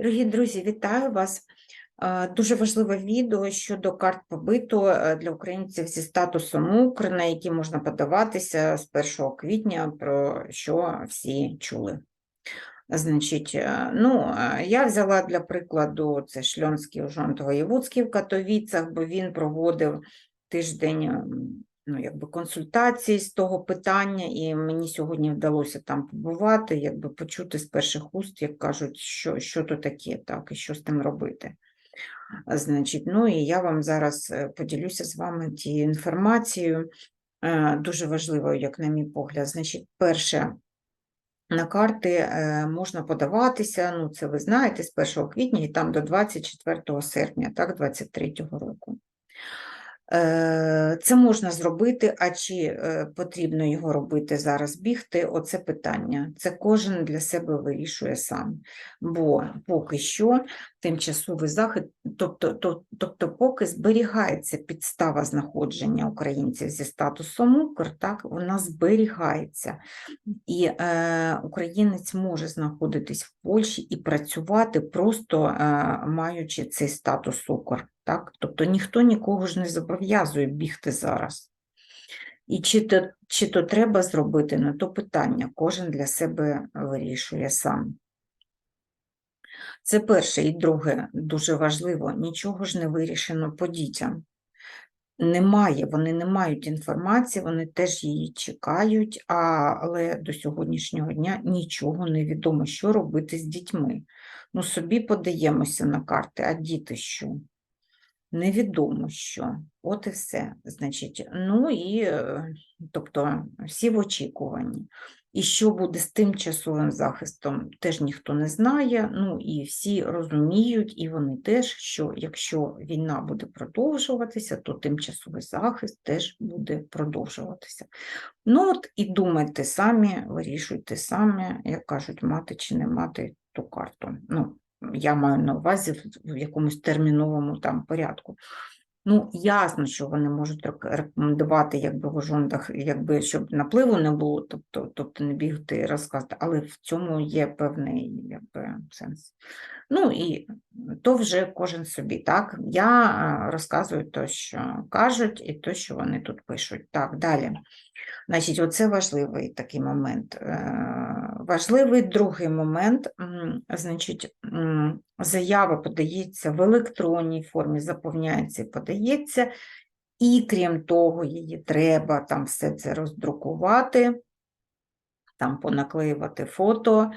Дорогі друзі, вітаю вас. Дуже важливе відео щодо карт побиту е, для українців зі статусом УКР, на які можна подаватися з 1 квітня, про що всі чули. Значить, е, ну, е, я взяла для прикладу це Шльонський ужонт Воєвудський в Катовіцях, бо він проводив тиждень ну, якби консультацій з того питання, і мені сьогодні вдалося там побувати, якби почути з перших уст, як кажуть, що, що то таке, так, і що з тим робити. Значить, ну і я вам зараз е, поділюся з вами тією інформацією, е, дуже важливою, як на мій погляд. Значить, перше, на карти е, можна подаватися, ну це ви знаєте, з 1 квітня і там до 24 серпня, так, 23 року. Е, Це можна зробити, а чи е, потрібно його робити зараз бігти? Оце питання. Це кожен для себе вирішує сам. Бо поки що тимчасовий захід, тобто, то- тобто поки зберігається підстава знаходження українців зі статусом УКР, так, вона зберігається. І е, українець може знаходитись в Польщі і працювати, просто е, маючи цей статус УКР. Так? Тобто ніхто нікого ж не зобов'язує бігти зараз. І чи то, чи то треба зробити, ну то питання, кожен для себе вирішує сам. Це перше. І друге, дуже важливо, нічого ж не вирішено по дітям. Немає, вони не мають інформації, вони теж її чекають, але до сьогоднішнього дня нічого не відомо, що робити з дітьми. Ну, собі подаємося на карти, а діти що? Невідомо що. От і все. Значить, ну і е, тобто всі в очікуванні. І що буде з тимчасовим захистом, теж ніхто не знає. Ну і всі розуміють, і вони теж, що якщо війна буде продовжуватися, то тимчасовий захист теж буде продовжуватися. Ну от і думайте самі, вирішуйте самі, як кажуть, мати чи не мати ту карту. Ну, я маю на увазі в- якомусь терміновому там порядку. Ну, ясно, що вони можуть рекомендувати, якби в ожондах, якби щоб напливу не було, тобто, тобто не бігти і розказати, але в цьому є певний якби, сенс. Ну і то вже кожен собі, так? Я е, розказую те, що кажуть, і те, що вони тут пишуть. Так, далі. Значить, оце важливий такий момент. Е, Важливий другий момент, значить, заява подається в електронній формі, заповняється і подається, і крім того, її треба там все це роздрукувати, там понаклеювати фото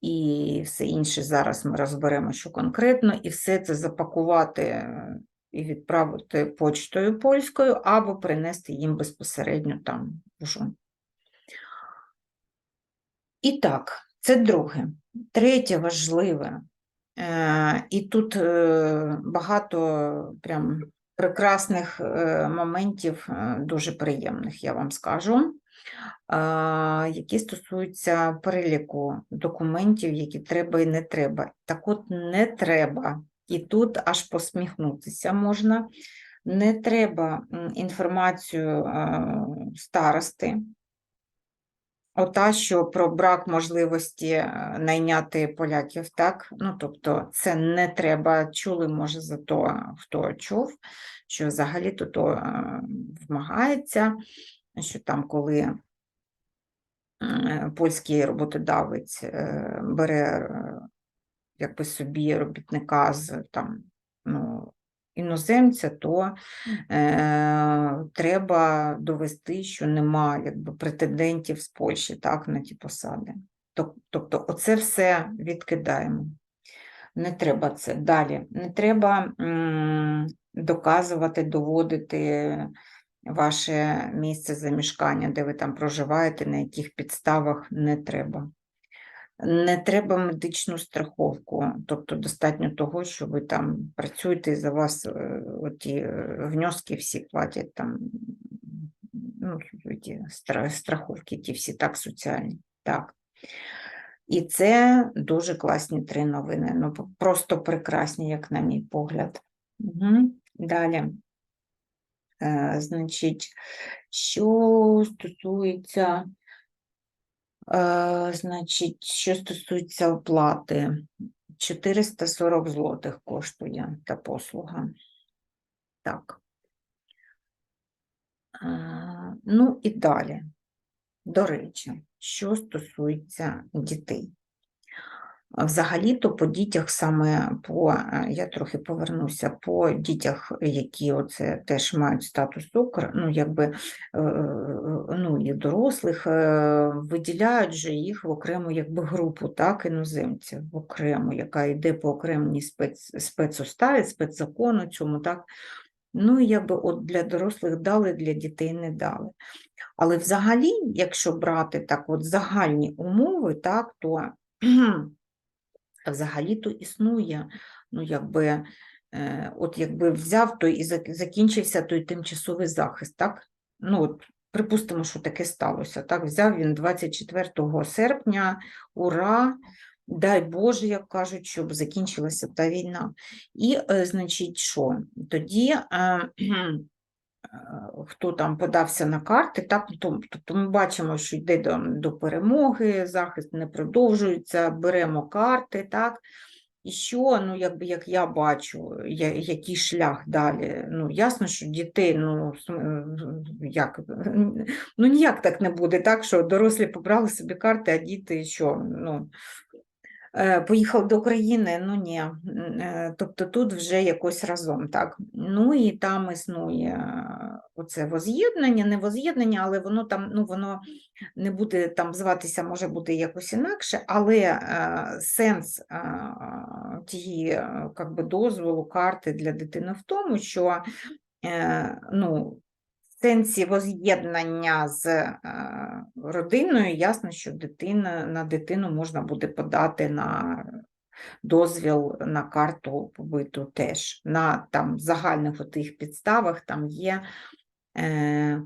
і все інше. Зараз ми розберемо, що конкретно, і все це запакувати і відправити почтою польською, або принести їм безпосередньо там Ужон. І так, це друге. Третє важливе. Е, І тут е, багато прям прекрасних е, моментів, дуже приємних, я вам скажу, які стосуються переліку документів, які треба і не треба. Так от не треба. І тут аж посміхнутися можна. Не треба інформацію е, старости, Ота, що про брак можливості е, найняти поляків, так? Ну, тобто, це не треба, чули, може, за то, хто чув, що взагалі-то то е, вимагається, що там, коли польський роботодавець бере якби собі робітника з там, ну, іноземця, то е, треба довести, що нема якби, претендентів з Польщі так, на ті посади. Тобто, оце все відкидаємо. Не треба це. Далі. Не треба м, доказувати, доводити ваше місце замішкання, де ви там проживаєте, на яких підставах не треба. Не треба медичну страховку, тобто достатньо того, що ви там працюєте і за вас е, оті е, внески всі платять там, ну, ті страховки, ті всі так соціальні. Так. І це дуже класні три новини. Ну, просто прекрасні, як на мій погляд. Угу. Далі. Е, значить, що стосується Е, Значить, що стосується оплати, 440 злотих коштує та послуга. Так. Е, Ну і далі. До речі, що стосується дітей. Взагалі-то по дітях саме по, е, я трохи повернуся, по дітях, які оце теж мають статус укр, ну якби е, ну, і дорослих, е, виділяють же їх в окрему якби групу, так, іноземців, в окрему, яка йде по окремій спец, спецуставі, спецзакону цьому, так. Ну, якби от для дорослих дали, для дітей не дали. Але взагалі, якщо брати так от загальні умови, так, то взагалі-то існує, ну, якби, е, от якби взяв той і закінчився той тимчасовий захист, так? Ну, от, припустимо, що таке сталося, так? Взяв він 24 серпня, ура, дай Боже, як кажуть, щоб закінчилася та війна. І, е, значить, що? Тоді е, хто там подався на карти, так, тобто ми бачимо, що йде до, до перемоги, захист не продовжується, беремо карти, так, і що, ну, якби, як я бачу, я, який шлях далі. Ну, ясно, що дітей, ну, як, ну, ніяк так не буде, так, що дорослі побрали собі карти, а діти що, ну, Поїхав до України, ну ні. Е, Тобто тут вже якось разом, так. Ну і там існує е, оце воз'єднання, не воз'єднання, але воно там, ну воно не буде там зватися, може бути якось інакше, але е, сенс е, тієї е, дозволу, карти для дитини в тому, що е, ну, сенсі воз'єднання з е, родиною, ясно, що дитина, на дитину можна буде подати на дозвіл на карту побиту теж. На там, загальних отих підставах там є, е,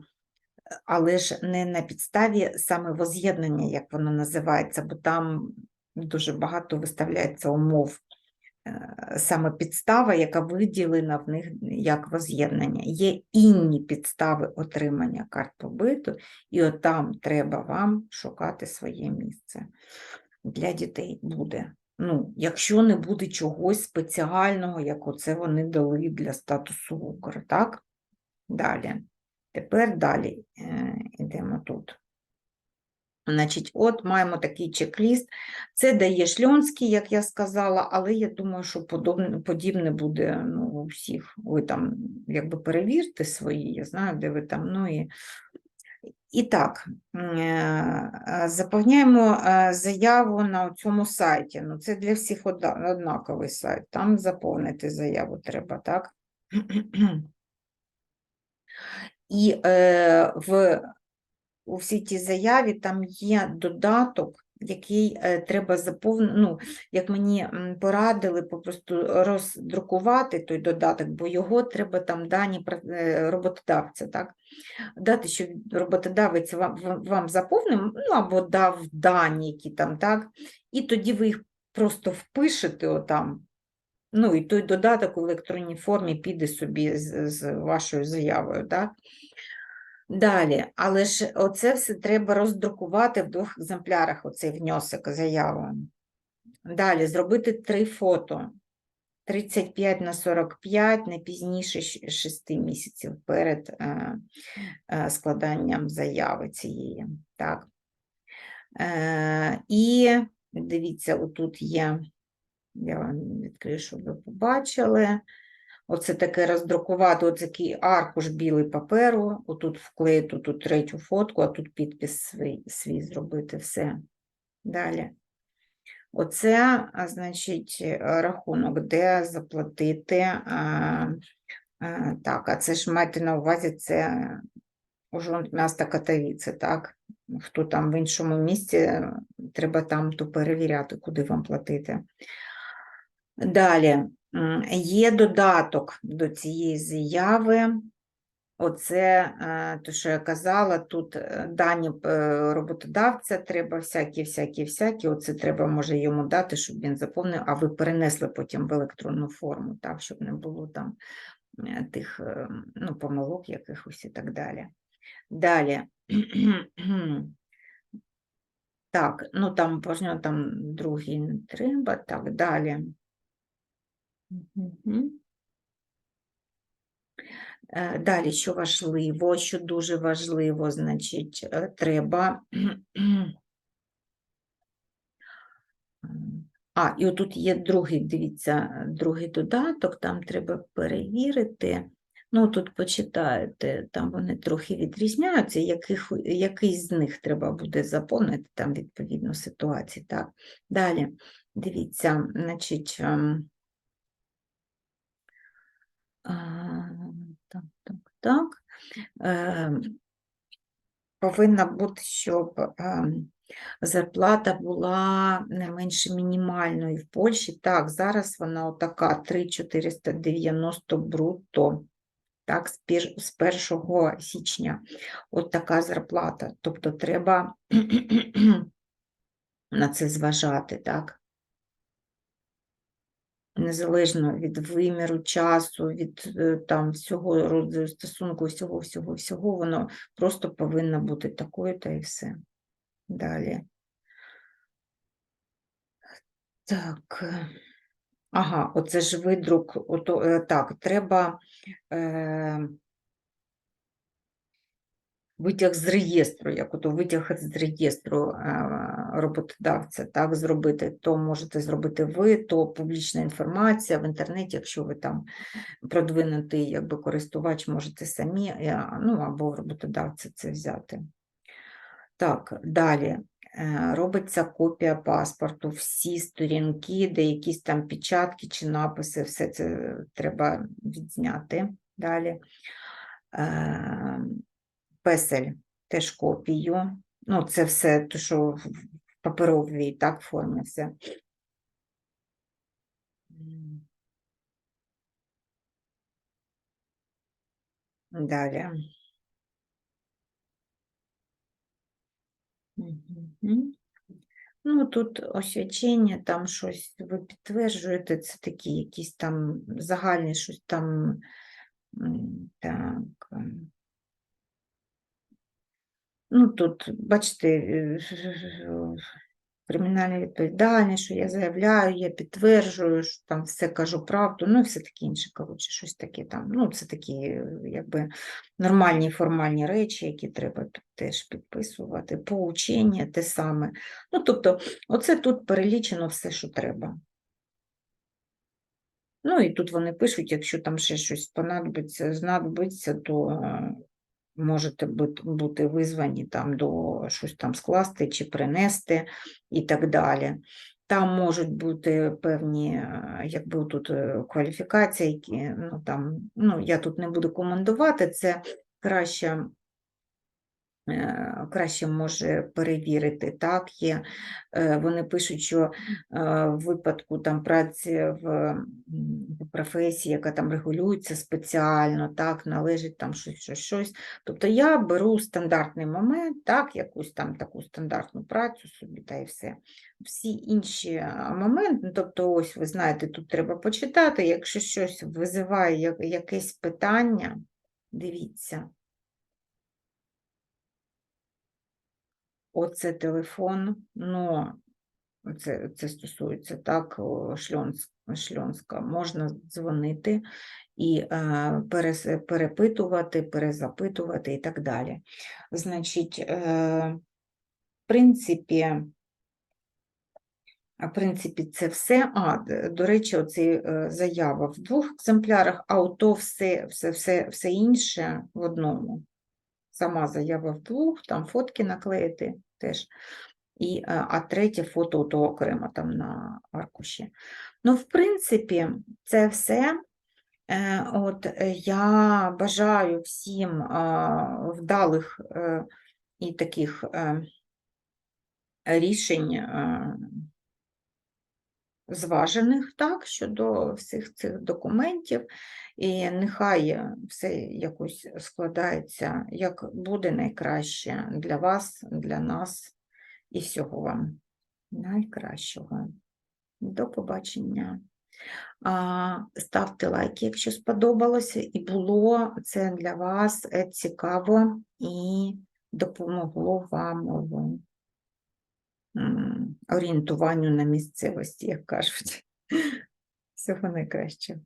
але ж не на підставі саме воз'єднання, як воно називається, бо там дуже багато виставляється умов саме підстава, яка виділена в них як воз'єднання. Є інні підстави отримання карт побиту, і от там треба вам шукати своє місце. Для дітей буде. Ну, якщо не буде чогось спеціального, як оце вони дали для статусу Укр, так? Далі. Тепер далі е, йдемо тут. Значить, от маємо такий чек-ліст. Це дає Шльонський, як я сказала, але я думаю, що подобне, подібне буде ну, у всіх. Ви там якби перевірте свої, я знаю, де ви там. Ну і, і так, е, заповняємо е, заяву на цьому сайті. Ну, це для всіх однаковий сайт. Там заповнити заяву треба, так? І е, в у всій тій заяві там є додаток, який е, треба заповнити, ну, як мені порадили, попросту роздрукувати той додаток, бо його треба там дані е, роботодавця, так? Дати, що роботодавець вам, вам- заповнив, ну, або дав дані, які там, так? І тоді ви їх просто впишете отам. Ну, і той додаток у електронній формі піде собі з, з вашою заявою, так? Далі, але ж оце все треба роздрукувати в двох екземплярах, оцей внесок заяву. Далі, зробити три фото. 35 на 45, не пізніше 6 місяців перед е, е, складанням заяви цієї. Так. Е, і дивіться, отут є, я вам відкрию, щоб ви побачили. Оце таке роздрукувати, такий аркуш білий паперу, отут вклеїти тут третю фотку, а тут підпис свій, свій зробити все. Далі. Оце, а, значить, е, рахунок, де заплатити. а, а, Так, а це ж майте на увазі, це Ужгород, місто Катовіце, так? Хто там в іншому місці, треба там то перевіряти, куди вам платити. Далі, є додаток до цієї заяви. Оце е, те, що я казала, тут е, дані е, роботодавця треба всякі, всякі, всякі. Оце треба може йому дати, щоб він заповнив, а ви перенесли потім в електронну форму, так, щоб не було там тих ну, помилок якихось і так далі. Далі. Так, ну там можна там другий не треба, так, далі. Е, Далі, що важливо, що дуже важливо, значить, е, треба. А, і отут є другий, дивіться, другий додаток, там треба перевірити. Ну, тут почитаєте, там вони трохи відрізняються, яких, який з них треба буде заповнити, там відповідно ситуації. Так. Далі, дивіться, значить. Так, так, так. Е, Повинна бути, щоб ем, зарплата була не менше мінімальної в Польщі. Так, зараз вона отака 3,490 брутто. Так, з 1 січня от така зарплата. Тобто треба на це зважати, так? Незалежно від виміру часу, від е, там всього роду стосунку, всього, всього, всього, воно просто повинно бути такою, та і все. Далі. Так. е, Ага, оце ж видрук. Ото, е, так, треба е, витяг з реєстру, як ото витяг з реєстру е, роботодавця, так, зробити. То можете зробити ви, то публічна інформація в інтернеті, якщо ви там продвинутий якби, користувач, можете самі, е, ну, або роботодавця це взяти. Так, далі. Е, Робиться копія паспорту, всі сторінки, де якісь там печатки чи написи, все це треба відзняти. Далі. Песель теж копію. Ну, це все, то, що в паперовій так, формі все. Далі. Ну, тут освячення, там щось ви підтверджуєте, це такі якісь там загальні щось там. Так. Ну, тут, бачите, е, кримінальна відповідальність, що я заявляю, я підтверджую, що там все кажу правду, ну і все таке інше, коротше, щось таке там. Ну, це такі, е, якби, нормальні формальні речі, які треба тут теж підписувати. Поучення те саме. Ну, тобто, оце тут перелічено все, що треба. Ну, і тут вони пишуть, якщо там ще щось понадобиться, знадобиться, то е, можете бути визвані там до щось там скласти чи принести і так далі. Там можуть бути певні, е, якби тут е, кваліфікації, які, ну, там, ну, я тут не буду командувати, це краще краще може перевірити. Так, є, е, вони пишуть, що е, в випадку там праці в професії, яка там регулюється спеціально, так, належить там щось, щось, щось. Тобто я беру стандартний момент, так, якусь там таку стандартну працю собі та і все. Всі інші моменти, ну, тобто, ось ви знаєте, тут треба почитати, якщо щось визиває якесь питання, дивіться. Оце телефон, ну, це, це стосується так, Шльонськ, Шльонська. Можна дзвонити і е, перес- перепитувати, перезапитувати і так далі. Значить, е, в принципі, в принципі, це все. А, до речі, оці е, заява в двох екземплярах, а ото все, все, все, все інше в одному. Сама заява в двох, там фотки наклеїти теж. І, е, а третє фото то окремо там на аркуші. Ну, в принципі, це все. Е, От е, я бажаю всім вдалих і таких рішень зважених так, щодо всіх цих документів, і нехай все якось складається, як буде найкраще для вас, для нас і всього вам найкращого. До побачення. Ставте лайки, якщо сподобалося, і було це для вас е, цікаво і допомогло вам. Орієнтуванню на місцевості, як кажуть. Всього найкращого.